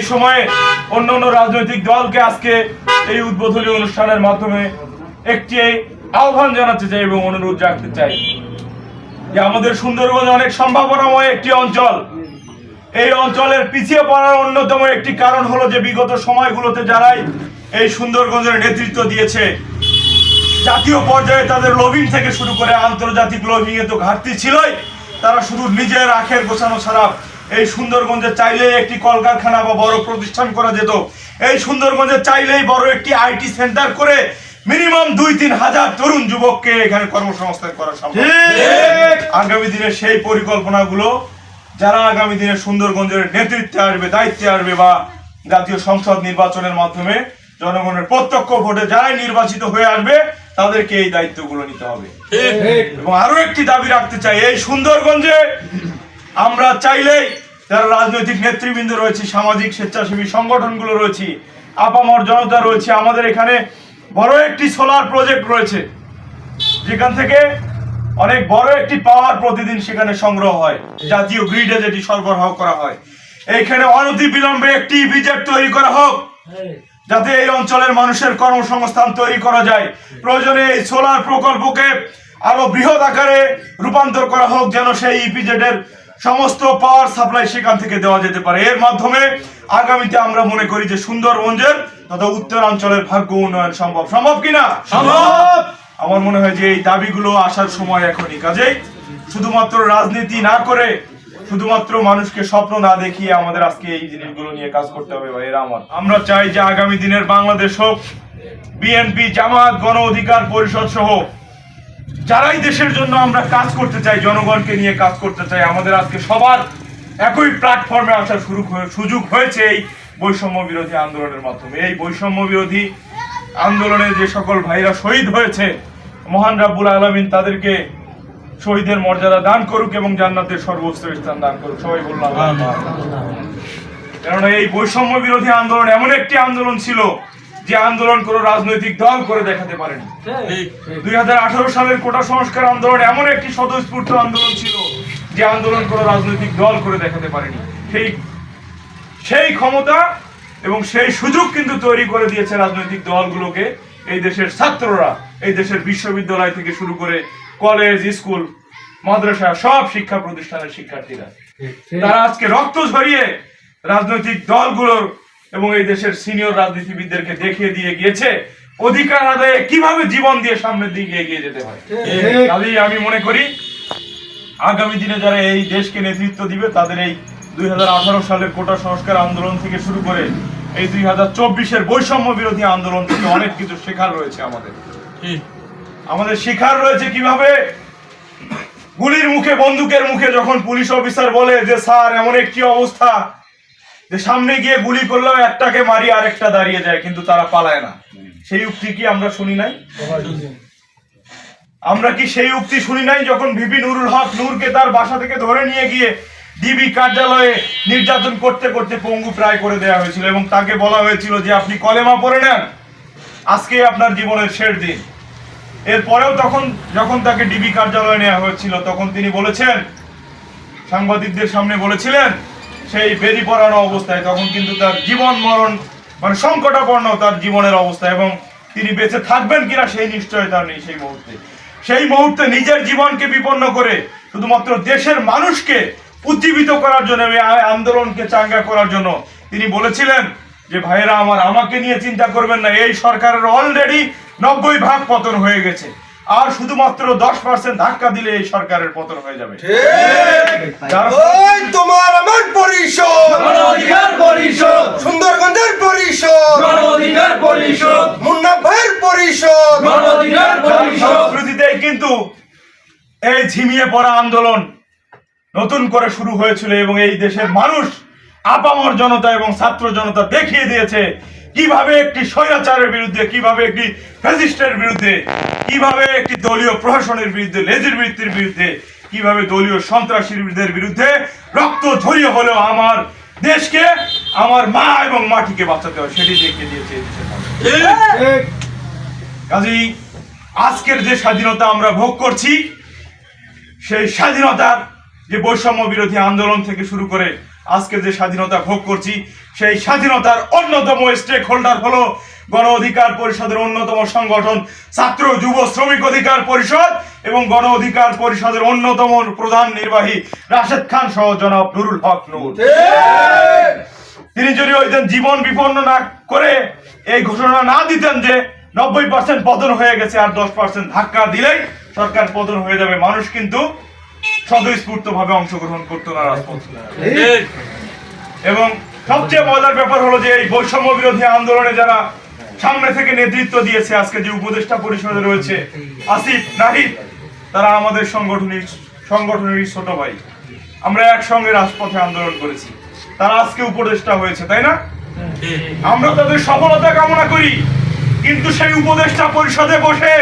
এই সময়ে অন্য অন্য রাজনৈতিক দলকে আজকে এই উদ্বোধনী অনুষ্ঠানের মাধ্যমে একটি আহ্বান জানাতে চাই এবং অনুরোধ রাখতে চাই যে আমাদের সুন্দরবন অনেক সম্ভাবনাময় একটি অঞ্চল। এই অঞ্চলের পিছিয়ে পড়ার অন্যতম একটি কারণ হলো যে বিগত সময়গুলোতে যারাই এই সুন্দরগঞ্জের নেতৃত্ব দিয়েছে, জাতীয় পর্যায়ে তাদের লবিং থেকে শুরু করে আন্তর্জাতিক লবিং এ তো ঘাটতি ছিলই, তারা শুধু নিজের আখের গোছানো ছাড়া এই সুন্দরগঞ্জে চাইলে একটি কলকারখানা বা বড় প্রতিষ্ঠান করা যেত। এই সুন্দরগঞ্জে চাইলেই বড় একটি আইটি সেন্টার করে মিনিমাম দুই তিন হাজার তরুণ যুবককে এখানে কর্মসংস্থান করা সম্ভব। আগামী দিনে সেই পরিকল্পনাগুলো যারা আগামী দিনে সুন্দরগঞ্জের নেতৃত্বে আসবে দায়িত্বে আসবে বা জাতীয় সংসদ নির্বাচনের মাধ্যমে জনগণের প্রত্যক্ষ ভোটে যারাই নির্বাচিত হয়ে আসবে তাদেরকে এই দায়িত্বগুলো নিতে হবে। এবং আরও একটি দাবি রাখতে চাই এই সুন্দরগঞ্জে আমরা চাইলেই যারা রাজনৈতিক নেতৃবৃন্দ রয়েছে, সামাজিক স্বেচ্ছাসেবী সংগঠনগুলো রয়েছে, আপামর জনতা রয়েছে, আমাদের এখানে বড় একটি সোলার প্রজেক্ট রয়েছে, যেখান থেকে অনেক বড় একটি পাওয়ার প্রতিদিন সেখানে সংগ্রহ হয়, জাতীয় গ্রিডে যেটি সরবরাহ করা হয়। এইখানে অনতি বিলম্বে একটি বিজেট তৈরি করা হোক, যাতে এই অঞ্চলের মানুষের কর্মসংস্থান তৈরি করা যায়। প্রয়োজনে এই সোলার প্রকল্পকে আরও বৃহৎ আকারে রূপান্তর করা হোক, যেন সেই ইপিজেড এর সমস্ত পাওয়ার সাপ্লাই সেখান থেকে দেওয়া যেতে পারে। এর মাধ্যমে আগামীতে আমরা মনে করি যে সুন্দরবঞ্জের তথা উত্তরাঞ্চলের ভাগ্য উন্নয়ন সম্ভব। সম্ভব কিনা সম্ভব! আমার মনে হয় যে এই দাবিগুলো আসার সময় এখনই। কাজেই শুধুমাত্র রাজনীতি না করে শুধুমাত্র মানুষকে স্বপ্ন না দেখিয়ে আমাদের আজকে এই জিনিসগুলো নিয়ে কাজ করতে হবে ভাই এরা আমার। আমরা চাই যে আগামী দিনের বাংলাদেশ হোক বিএনপি জামাত গণ অধিকার পরিষদ সহ যারাই দেশের জন্য আমরা কাজ করতে চাই, জনগণকে নিয়ে কাজ করতে চাই, আমাদের আজকে সবার একই প্ল্যাটফর্মে আসার শুরু সুযোগ হয়েছে এই বৈষম্য বিরোধী আন্দোলনের মাধ্যমে। এই বৈষম্য বিরোধী আন্দোলনে যে সকল ভাইরা শহীদ হয়েছে, মহান রাব্বুল আলমিন তাদেরকে শহীদের মর্যাদা দান করুক এবং জান্নাতের সর্বোচ্চ স্থান দান করুক। সবাই বললাম কেননা এই বৈষম্য বিরোধী আন্দোলন এমন একটি আন্দোলন ছিল যে আন্দোলন কোনো রাজনৈতিক দল করে দেখাতে পারেনি। দুই সালের কোটা সংস্কার আন্দোলন এমন একটি স্বতঃস্ফূর্ত আন্দোলন ছিল যে আন্দোলন কোনো রাজনৈতিক দল করে দেখাতে পারেনি। সেই সেই ক্ষমতা এবং সেই সুযোগ কিন্তু তৈরি করে দিয়েছে রাজনৈতিক দলগুলোকে। এই দেশের ছাত্ররা এই দেশের বিশ্ববিদ্যালয় থেকে শুরু করে কলেজ স্কুল মাদ্রাসা সব শিক্ষা প্রতিষ্ঠানের শিক্ষার্থীরা। তারা আজকে রক্ত ঝরিয়ে রাজনৈতিক দলগুলোর এবং এই দেশের সিনিয়র রাজনীতিবিদদেরকে দেখিয়ে দিয়ে গিয়েছে অধিকার আদায়ে কীভাবে জীবন দিয়ে সামনের দিকে এগিয়ে যেতে হয়। কাজেই আমি মনে করি আগামী দিনে যারা এই দেশকে নেতৃত্ব দিবে তাদের এই দুই সালের কোটা সংস্কার আন্দোলন থেকে শুরু করে এই দুই হাজার চব্বিশের বৈষম্য বিরোধী আন্দোলন থেকে অনেক কিছু শেখার রয়েছে আমাদের। আমাদের শেখার রয়েছে কীভাবে গুলির মুখে বন্দুকের মুখে যখন পুলিশ অফিসার বলে যে স্যার এমন একটি অবস্থা যে সামনে গিয়ে গুলি করলেও একটাকে মারি, আরেকটা দাঁড়িয়ে যায়, কিন্তু তারা পালায় না। সেই উক্তি কি আমরা শুনি নাই? আমরা কি সেই উক্তি শুনি নাই যখন ভিপি নুরুল হক নূরকে তার বাসা থেকে ধরে নিয়ে গিয়ে ডিবি কার্যালয়ে নির্যাতন করতে করতে পঙ্গু প্রায় করে দেওয়া হয়েছিল এবং তাকে বলা হয়েছিল যে আপনি কলেমা পড়ে নেন, আজকে আপনার জীবনের শেষ দিন। এরপরেও তখন, যখন তাকে ডিবি কার্যালয়ে নেওয়া হয়েছিল, তখন তিনি বলেছেন, সাংবাদিকদের সামনে বলেছিলেন সেই বেরি পড়ানো অবস্থায়, তখন কিন্তু তার জীবন মরণ মানে সংকটাপন্ন তার জীবনের অবস্থা এবং তিনি বেঁচে থাকবেন কিনা সেই নিশ্চয়তা নেই সেই মুহূর্তে। সেই মুহূর্তে নিজের জীবনকে বিপন্ন করে শুধুমাত্র দেশের মানুষকে উজ্জীবিত করার জন্য আন্দোলনকে চাঙ্গা করার জন্য তিনি বলেছিলেন যে, ভাইয়েরা, আমার আমাকে নিয়ে চিন্তা করবেন না, এই সরকারের অলরেডি নব্বই ভাগ পতন হয়ে গেছে। আর শুধুমাত্র দশ পার্সেন্ট ধাক্কা দিলে এই সরকারের পতন হয়ে যাবে। তোমার আমার পরিষদ। পরিষদ। সুন্দরগঞ্জের পরিষদ। পরিষদ। মুন্না ভাইয়ের পরিষদ। কিন্তু এই ঝিমিয়ে পড়া আন্দোলন নতুন করে শুরু হয়েছিল এবং এই দেশের মানুষ আপামর জনতা এবং ছাত্র জনতা দেখিয়ে দিয়েছে কীভাবে একটি স্বৈরাচারের বিরুদ্ধে কীভাবে একটি ফ্যাসিস্টের বিরুদ্ধে কীভাবে একটি দলীয় প্রশাসনের বিরুদ্ধে লেজের বৃত্তির বিরুদ্ধে কীভাবে দলীয় সন্ত্রাসীদের বিরুদ্ধে রক্ত ঝরিয়ে হলেও আমার দেশকে আমার মা এবং মাটিকে বাঁচাতে হয় সেটি দেখিয়ে দিয়েছে কাজেই আজকের যে স্বাধীনতা আমরা ভোগ করছি সেই স্বাধীনতার যে বৈষম্য বিরোধী আন্দোলন থেকে শুরু করে আজকে যে স্বাধীনতা ভোগ করছি সেই স্বাধীনতার অন্যতম স্টেক হোল্ডার হলো গণ অধিকার পরিষদের অন্যতম সংগঠন ছাত্র যুব শ্রমিক অধিকার পরিষদ এবং গণ অধিকার পরিষদের অন্যতম প্রধান নির্বাহী রাশেদ খান সহ জনাব নুরুল হক নূর। তিনি যদি ওই জীবন বিপন্ন না করে এই ঘোষণা না দিতেন যে নব্বই পার্সেন্ট পতন হয়ে গেছে আর দশ পার্সেন্ট ধাক্কা দিলেই সরকার পতন হয়ে যাবে মানুষ কিন্তু স্বতঃস্ফূর্ত ভাবে অংশগ্রহণ করতো না রাজপথে। এবং সবচেয়ে মজার ব্যাপার হলো যে এই বৈষম্য বিরোধী আন্দোলনে যারা সামনে থেকে নেতৃত্ব দিয়েছে, আজকে যে উপদেষ্টা পরিষদে রয়েছে, আসিফ, নাহিদ, তারা আমাদের সংগঠনের সংগঠনের ছোট ভাই। আমরা একসঙ্গে রাজপথে আন্দোলন করেছি। তারা আজকে উপদেষ্টা হয়েছে, তাই না? আমরা তাদের সফলতা কামনা করি, কিন্তু সেই উপদেষ্টা পরিষদে বসে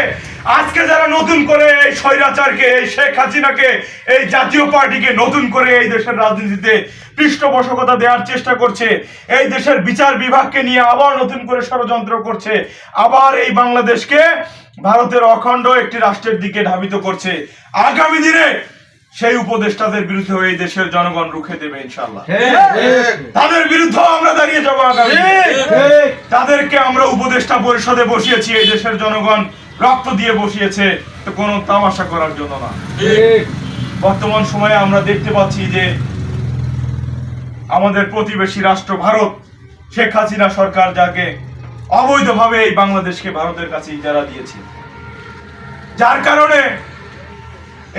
আজকে যারা নতুন করে এই স্বৈরাচারকে এই শেখ হাসিনাকে এই জাতীয় পার্টিকে নতুন করে এই দেশের রাজনীতিতে পৃষ্ঠপোষকতা দেওয়ার চেষ্টা করছে এই দেশের বিচার বিভাগকে নিয়ে আবার নতুন করে ষড়যন্ত্র করছে আবার এই বাংলাদেশকে ভারতের অখণ্ড একটি রাষ্ট্রের দিকে ধাবিত করছে। আগামী দিনে সেই উপদেষ্টাদের বিরুদ্ধে এই দেশের জনগণ রুখে দেবে ইনশাল্লাহ তাদের বিরুদ্ধে আমরা দাঁড়িয়ে যাব আগামী তাদেরকে আমরা উপদেষ্টা পরিষদে বসিয়েছি এই দেশের জনগণ রক্ত দিয়ে বসিয়েছে তো কোনো তামাশা করার জন্য না। বর্তমান সময়ে আমরা দেখতে পাচ্ছি যে আমাদের প্রতিবেশী রাষ্ট্র ভারত শেখ হাসিনা সরকার যাকে অবৈধভাবে এই বাংলাদেশকে ভারতের কাছে ইজারা দিয়েছে। যার কারণে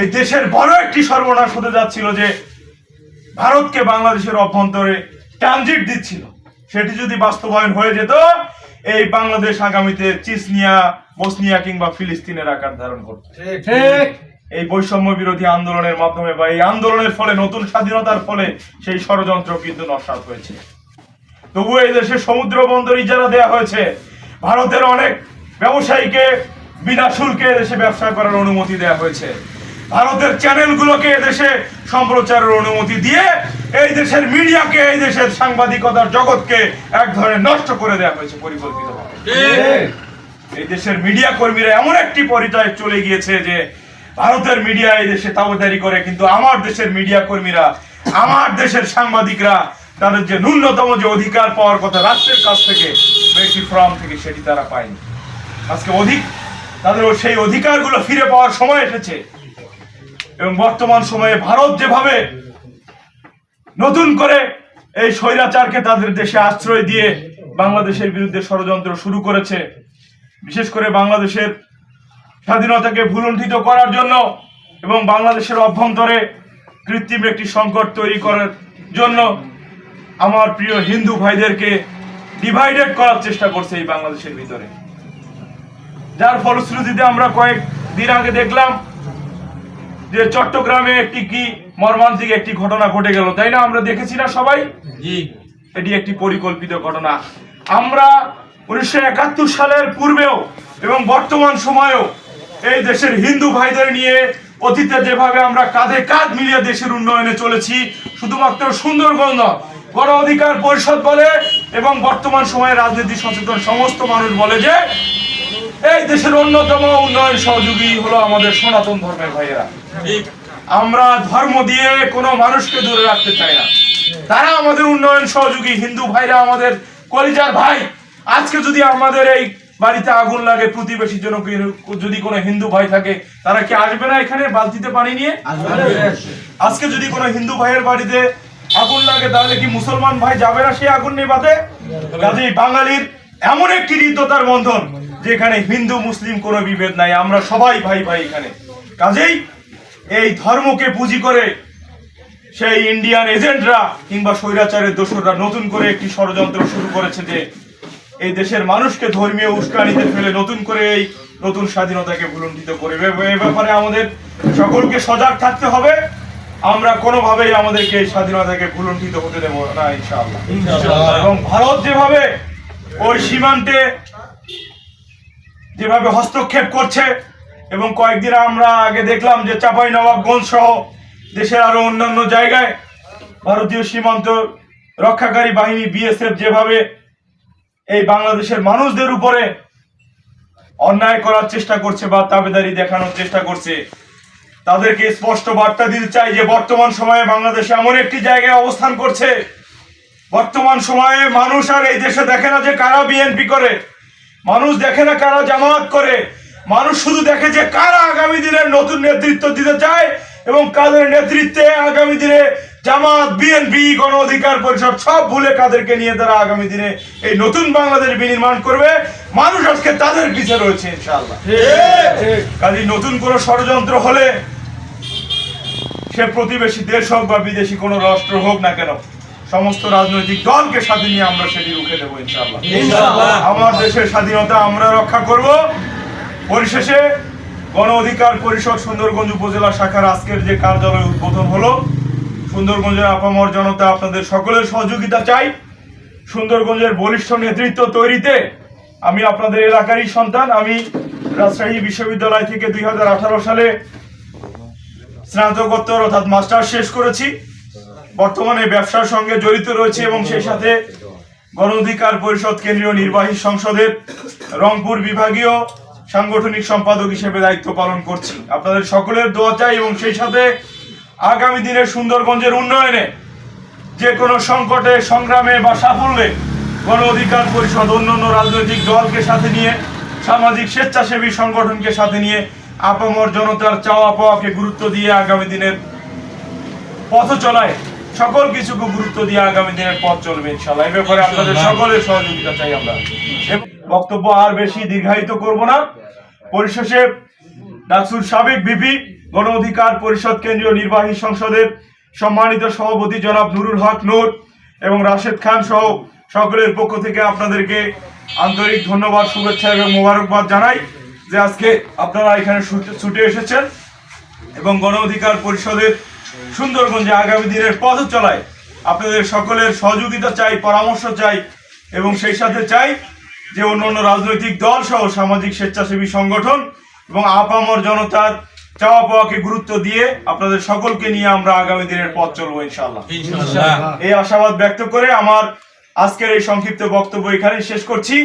এই দেশের বড় একটি সর্বনাশ হতে যাচ্ছিল যে ভারতকে বাংলাদেশের অভ্যন্তরে ট্রানজিট দিচ্ছিল। সেটি যদি বাস্তবায়ন হয়ে যেত এই বাংলাদেশ আগামীতে চিসনিয়া বসনিয়া কিংবা ফিলিস্তিনের আকার ধারণ করত এই বৈষম্য বিরোধী আন্দোলনের মাধ্যমে বা এই আন্দোলনের ফলে নতুন স্বাধীনতার ফলে সেই ষড়যন্ত্র কিন্তু নস্বাত হয়েছে। তবু এই দেশে সমুদ্র বন্দর ইজারা দেওয়া হয়েছে। ভারতের অনেক ব্যবসায়ীকে বিনা শুল্কে দেশে ব্যবসা করার অনুমতি দেওয়া হয়েছে। ভারতের চ্যানেলগুলোকে এদেশে সম্প্রচারের অনুমতি দিয়ে এই দেশের মিডিয়াকে এই দেশের সাংবাদিকতার জগৎকে এক ধরনের নষ্ট করে দেওয়া হয়েছে পরিকল্পিতভাবে। এই দেশের মিডিয়া কর্মীরা এমন একটি পরিচয় চলে গিয়েছে যে ভারতের মিডিয়া এই দেশে তাবেদারি করে কিন্তু আমার দেশের মিডিয়া কর্মীরা আমার দেশের সাংবাদিকরা তাদের যে ন্যূনতম যে অধিকার পাওয়ার কথা রাষ্ট্রের কাছ থেকে বেশি ফর্ম থেকে সেটি তারা পায়নি। আজকে অধিক তাদের সেই অধিকারগুলো ফিরে পাওয়ার সময় এসেছে। এবং বর্তমান সময়ে ভারত যেভাবে নতুন করে এই স্বৈরাচারকে তাদের দেশে আশ্রয় দিয়ে বাংলাদেশের বিরুদ্ধে ষড়যন্ত্র শুরু করেছে, বিশেষ করে বাংলাদেশের স্বাধীনতাকে ভুলুণ্ঠিত করার জন্য এবং বাংলাদেশের অভ্যন্তরে কৃত্রিম একটি সংকট তৈরি করার জন্য আমার প্রিয় হিন্দু ভাইদেরকে ডিভাইডেড করার চেষ্টা করছে এই বাংলাদেশের ভিতরে। যার ফলশ্রুতিতে আমরা কয়েক দিন আগে দেখলাম যে চট্টগ্রামে একটি কি মর্মান্তিক একটি ঘটনা ঘটে গেল তাই না? আমরা দেখেছি না সবাই? জি। এটি একটি পরিকল্পিত ঘটনা। আমরা উনিশশো একাত্তর সালের পূর্বেও এবং বর্তমান সময়েও এই দেশের হিন্দু ভাইদের নিয়ে অতীতে যেভাবে আমরা কাঁধে কাঁধ মিলিয়ে দেশের উন্নয়নে চলেছি শুধুমাত্র সুন্দরবন নয় গণ অধিকার পরিষদ বলে এবং বর্তমান সময়ে রাজনীতি সচেতন সমস্ত মানুষ বলে যে এই দেশের অন্যতম উন্নয়ন সহযোগী হলো আমাদের সনাতন ধর্মের ভাইয়েরা। আমরা ধর্ম দিয়ে কোনো মানুষকে দূরে রাখতে চাই না। তারা আমাদের উন্নয়ন সহযোগী হিন্দু ভাইরা আমাদের কলিজার ভাই। আজকে যদি আমাদের এই বাড়িতে আগুন লাগে প্রতিবেশীর জন্য যদি কোনো হিন্দু ভাই থাকে তারা কি আসবে না এখানে বালতিতে পানি নিয়ে? আজকে যদি কোনো হিন্দু ভাইয়ের বাড়িতে আগুন লাগে তাহলে কি মুসলমান ভাই যাবে না সেই আগুন নেবাতে? কাজেই বাঙালির এমন একটি হৃদ্যতার বন্ধন। যেখানে হিন্দু মুসলিম কোনো বিভেদ নাই আমরা সবাই ভাই ভাই এখানে। কাজেই এই ধর্মকে পুঁজি করে সেই ইন্ডিয়ান এজেন্টরা কিংবা স্বৈরাচারের দোসররা নতুন করে একটি ষড়যন্ত্র শুরু করেছে যে এই দেশের মানুষকে ধর্মীয় উস্কানিতে ফেলে নতুন করে এই নতুন স্বাধীনতাকে ভুলণ্ঠিত করে। এ ব্যাপারে আমাদের সকলকে সজাগ থাকতে হবে। আমরা কোনোভাবেই আমাদেরকে এই স্বাধীনতাকে ভুলণ্ঠিত হতে দেব না ইনশাআল্লাহ। এবং ভারত যেভাবে ওই সীমান্তে যেভাবে হস্তক্ষেপ করছে, এবং কয়েকদিন আমরা আগে দেখলাম যে চাপাই নবাবগঞ্জ সহ দেশের আরও অন্যান্য জায়গায় ভারতীয় সীমান্ত রক্ষাকারী বাহিনী বিএসএফ যেভাবে এই বাংলাদেশের মানুষদের উপরে অন্যায় করার চেষ্টা করছে বা তাবেদারি দেখানোর চেষ্টা করছে, তাদেরকে স্পষ্ট বার্তা দিতে চাই যে বর্তমান সময়ে বাংলাদেশ এমন একটি জায়গায় অবস্থান করছে। বর্তমান সময়ে মানুষ আর এই দেশে দেখে না যে কারা বিএনপি করে। মানুষ দেখে না কারা জামাত করে। মানুষ শুধু দেখে যে কারা আগামী দিনের নতুন নেতৃত্ব দিতে চায় এবং কাদের নেতৃত্বে আগামী দিনে জামাত বিএনপি গণ অধিকার পরিষদ সব ভুলে কাদেরকে নিয়ে তারা আগামী দিনে এই নতুন বাংলাদেশ বিনির্মাণ করবে। মানুষ আজকে তাদের পিছে রয়েছে ইনশাআল্লাহ। কাজে নতুন কোনো ষড়যন্ত্র হলে সে প্রতিবেশী দেশ হোক বা বিদেশি কোনো রাষ্ট্র হোক না কেন সমস্ত রাজনৈতিক দলকে সাথে নিয়ে আমরা সেটি রুখে দেবো ইনশাআল্লাহ। ইনশাআল্লাহ। আমার দেশের স্বাধীনতা আমরা রক্ষা করব। পরিশেষে গণ অধিকার পরিষদ সুন্দরগঞ্জ উপজেলা শাখার আজকের যে কার্যালয় উদ্বোধন হলো সুন্দরগঞ্জের আপামর জনতা আপনাদের সকলের সহযোগিতা চাই। সুন্দরগঞ্জের বলিষ্ঠ নেতৃত্ব তৈরিতে আমি আপনাদের এলাকারই সন্তান। আমি রাজশাহী বিশ্ববিদ্যালয় থেকে দুই হাজার আঠারো সালে স্নাতকোত্তর অর্থাৎ মাস্টার শেষ করেছি। বর্তমানে ব্যবসার সঙ্গে জড়িত রয়েছে এবং সেই সাথে গণ অধিকার পরিষদ কেন্দ্রীয় নির্বাহী সংসদের রংপুর বিভাগীয় সাংগঠনিক সম্পাদক হিসেবে দায়িত্ব পালন করছি। আপনাদের সকলের দোয়া চাই এবং সেই সাথে আগামী দিনের সুন্দরগঞ্জের উন্নয়নে যে কোনো সংকটে, সংগ্রামে বা সাফল্যে গণ অধিকার পরিষদ অন্যান্য রাজনৈতিক দলকে সাথে নিয়ে, সামাজিক স্বেচ্ছাসেবী সংগঠনকে সাথে নিয়ে আপামর জনতার চাওয়া পাওয়াকে গুরুত্ব দিয়ে আগামী দিনের পথ চলায়। সকল কিছুকে গুরুত্ব দিয়ে আগামী দিনের পথ চলবে ইনশাল্লাহ এই ব্যাপারে আপনাদের সকলের সহযোগিতা চাই আমরা। বক্তব্য আর বেশি দীর্ঘায়িত করব না। পরিশেষে ডাকসুর সাবেক বিপি গণ অধিকার পরিষদ কেন্দ্রীয় নির্বাহী সংসদের সম্মানিত সভাপতি জনাব নুরুল হক নূর এবং রাশেদ খান সহ সকলের পক্ষ থেকে আপনাদেরকে আন্তরিক ধন্যবাদ শুভেচ্ছা এবং মোবারকবাদ জানাই যে আজকে আপনারা এখানে ছুটে এসেছেন এবং গণ অধিকার পরিষদের সুন্দরগঞ্জে আগামী দিনের পথ চলায় আপনাদের সকলের সহযোগিতা চাই পরামর্শ চাই এবং সেই সাথে চাই যে অন্যান্য রাজনৈতিক দল সহ সামাজিক স্বেচ্ছাসেবী সংগঠন এবং আপামর জনতার চাওয়া পাওয়াকে গুরুত্ব দিয়ে আপনাদের সকলকে নিয়ে আমরা আগামী দিনের পথ চলবো ইনশাআল্লাহ। এই আশাবাদ ব্যক্ত করে আমার আজকের এই সংক্ষিপ্ত বক্তব্য এখানে শেষ করছি।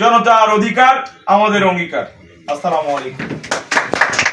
জনতার অধিকার আমাদের অঙ্গীকার। আসসালামু আলাইকুম।